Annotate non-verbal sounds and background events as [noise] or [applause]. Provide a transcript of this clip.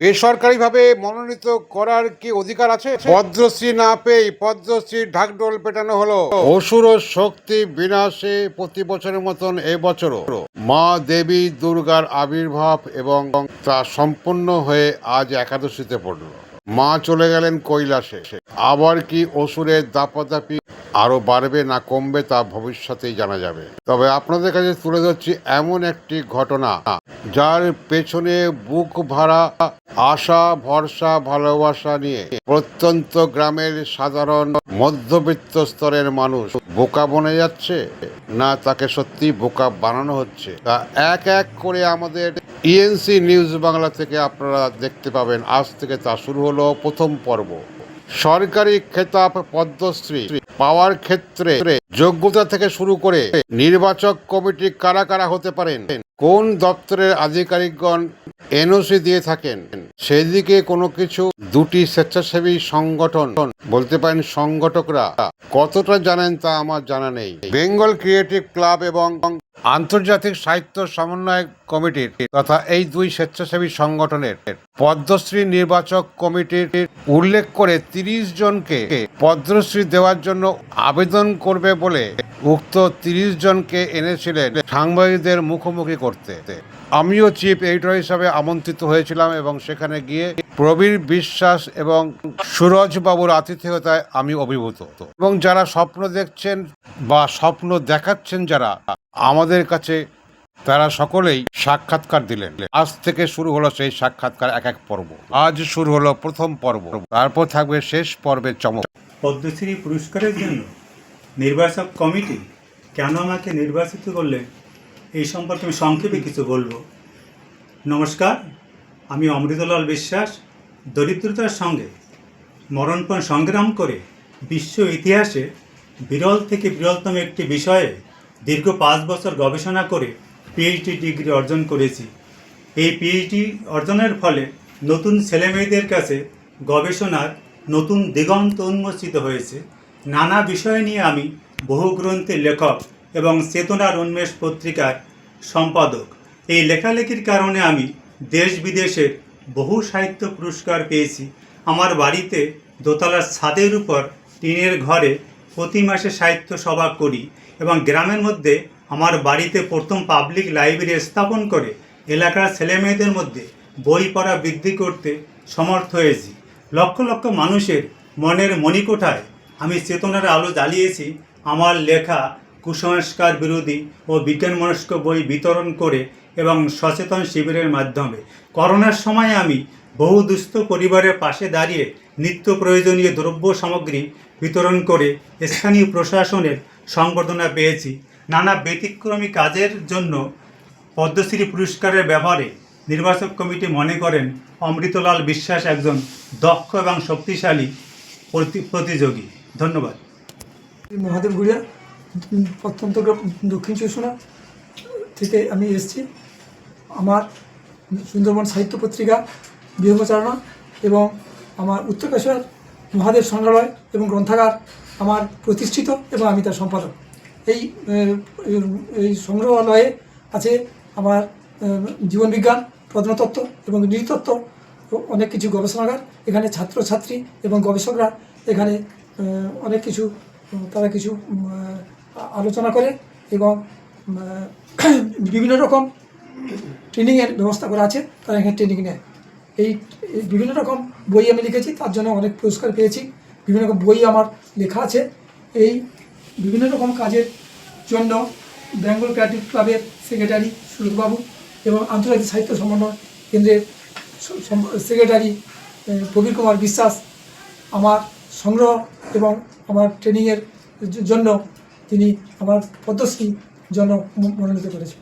বেসরকারিভাবে মনোনীত করার কি অধিকার আছে? পদ্মশ্রী না পেয়ে পদ্মশ্রী ঢাকঢোল পেটানো হলো। অসুর শক্তি বিনাশে প্রতি বছরের মতন এবছরও মা দেবী দুর্গার আবির্ভাব এবং তা সম্পূর্ণ হয়ে আজ একাদশীতে পড়ল। মা চলে গেলেন কৈলাসে। আবার কি অসুরের দাপাদাপি আরও বাড়বে না কমবে তা ভবিষ্যতেই জানা যাবে। তবে আপনাদের কাছে তুলে ধরছি এমন একটি ঘটনা, যার পেছনে বুক ভাড়া আশা, ভরসা, ভালোবাসা নিয়ে প্রত্যন্ত গ্রামের সাধারণ মধ্যবিত্ত স্তরের মানুষ বোকা বনে যাচ্ছে না তাকে সত্যি বোকা বানানো হচ্ছে? তা এক এক করে আমাদের ইএনসি নিউজ বাংলা থেকে আপনারা দেখতে পাবেন। আজ থেকে তা শুরু হলো প্রথম পর্ব। সরকারি খেতাব পদ্মশ্রী পাওয়ার ক্ষেত্রে যোগ্যতা থেকে শুরু করে নির্বাচক কমিটি কারা কারা হতে পারেন, কোন দপ্তরের আধিকারিকগণ এনওসি দিয়ে থাকেন, সেদিকে কোনো কিছু দুটি স্বেচ্ছাসেবী সংগঠন বলতে পারেন সংগঠকরা কতটা জানেন তা আমার জানা নেই। বেঙ্গল ক্রিয়েটিভ ক্লাব এবং আন্তর্জাতিক সাহিত্য সমন্বয় কমিটির তথা এই দুই স্বেচ্ছাসেবী সংগঠনের পদ্মশ্রী নির্বাচক কমিটির উল্লেখ করে তিরিশ জনকে পদ্মশ্রী দেওয়ার জন্য আবেদন করবে বলে উক্ত তিরিশ জনকে এনেছিলেন সাংবাদিকদের মুখোমুখি করতে। আমিও চিফ এডিটর হিসাবে আমন্ত্রিত হয়েছিলাম এবং সেখানে গিয়ে প্রবীর বিশ্বাস এবং সুরজ বাবুর আতিথেয়তায় আমি অভিভূত। এবং যারা স্বপ্ন দেখছেন বা স্বপ্ন দেখাচ্ছেন যারা আমাদের কাছে তারা সকলেই সাক্ষাৎকার দিলেন। আজ থেকে শুরু হলো সেই সাক্ষাৎকার এক এক পর্ব। আজ শুরু হলো প্রথম পর্ব। তারপর থাকবে শেষ পর্বের চমক। পদ্মশ্রী পুরস্কারের জন্য নির্বাচক কমিটি কেন আমাকে নির্বাচিত করলে এই সম্পর্কে আমি সংক্ষেপে কিছু বলব। নমস্কার, আমি অমৃতলাল বিশ্বাস, দরিদ্রতার সঙ্গে মরণপণ সংগ্রাম করে বিশ্ব ইতিহাসে বিরল থেকে বিরলতম একটি বিষয়ে দীর্ঘ পাঁচ বছর গবেষণা করে পিএইচডি ডিগ্রি অর্জন করেছি। এই পিএইচডি অর্জনের ফলে নতুন ছেলেমেয়েদের কাছে গবেষণার নতুন দিগন্ত উন্মোচিত হয়েছে। নানা বিষয় নিয়ে আমি বহু গ্রন্থের লেখক এবং চেতনার উন্মেষ পত্রিকার সম্পাদক। এই লেখালেখির কারণে আমি দেশ বিদেশের বহু সাহিত্য পুরস্কার পেয়েছি। আমার বাড়িতে দোতলার ছাদের উপর টিনের ঘরে প্রতি মাসে সাহিত্য সভা করি এবং গ্রামের মধ্যে আমার বাড়িতে প্রথম পাবলিক লাইব্রেরি স্থাপন করে এলাকার ছেলেমেয়েদের মধ্যে বই পড়া বৃদ্ধি করতে সমর্থ হয়েছি। লক্ষ লক্ষ মানুষের মনের মণিকোঠায় আমি চেতনার আলো জ্বালিয়েছি। আমার লেখা, কুসংস্কার বিরোধী ও বিজ্ঞানমনস্ক বই বিতরণ করে এবং সচেতন শিবিরের মাধ্যমে। করোনার সময় আমি বহু দুস্থ পরিবারের পাশে দাঁড়িয়ে নিত্য প্রয়োজনীয় দ্রব্য সামগ্রী বিতরণ করে স্থানীয় প্রশাসনের সংবর্ধনা পেয়েছি। নানা ব্যতিক্রমী কাজের জন্য পদ্মশ্রী পুরস্কারের ব্যাপারে নির্বাচক কমিটি মনে করেন অমৃতলাল বিশ্বাস একজন দক্ষ এবং শক্তিশালী প্রতি- প্রতিযোগী। ধন্যবাদ। মহাদেব গুড়িয়া প্রত্যন্ত দক্ষিণ চুষুনা থেকে আমি এসেছি। আমার সুন্দরবন সাহিত্য পত্রিকা বিহঙ্গচারণা এবং আমার উত্তর কাশীর মহাদেব সংগ্রহালয় এবং গ্রন্থাগার আমার প্রতিষ্ঠিত এবং আমি তার সম্পাদক। এই এই সংগ্রহালয়ে আছে আমার জীবনবিজ্ঞান, প্রত্নতত্ত্ব এবং নৃতত্ত্ব অনেক কিছু গবেষণাগার। এখানে ছাত্রছাত্রী এবং গবেষকরা এখানে অনেক কিছু, তারা কিছু আলোচনা করে এবং [clears throat] বিভিন্ন রকম ট্রেনিংয়ের ব্যবস্থা করা আছে। তারা এখানে ট্রেনিং নেয়। এই বিভিন্ন রকম বই আমি লিখেছি, তার জন্য অনেক পুরস্কার পেয়েছি। বিভিন্ন রকম বই আমার লেখা আছে। এই বিভিন্ন রকম কাজের জন্য বেঙ্গল ক্রিয়েটিভ ক্লাবের সেক্রেটারি সুরজবাবু এবং আন্তর্জাতিক সাহিত্য সমন্বয় কেন্দ্রের সেক্রেটারি প্রবীর কুমার বিশ্বাস আমার সংগ্রহ এবং আমার ট্রেনিংয়ের জন্য তিনি আমার পদ্মশ্রী জন্য মনোনীত করেছেন।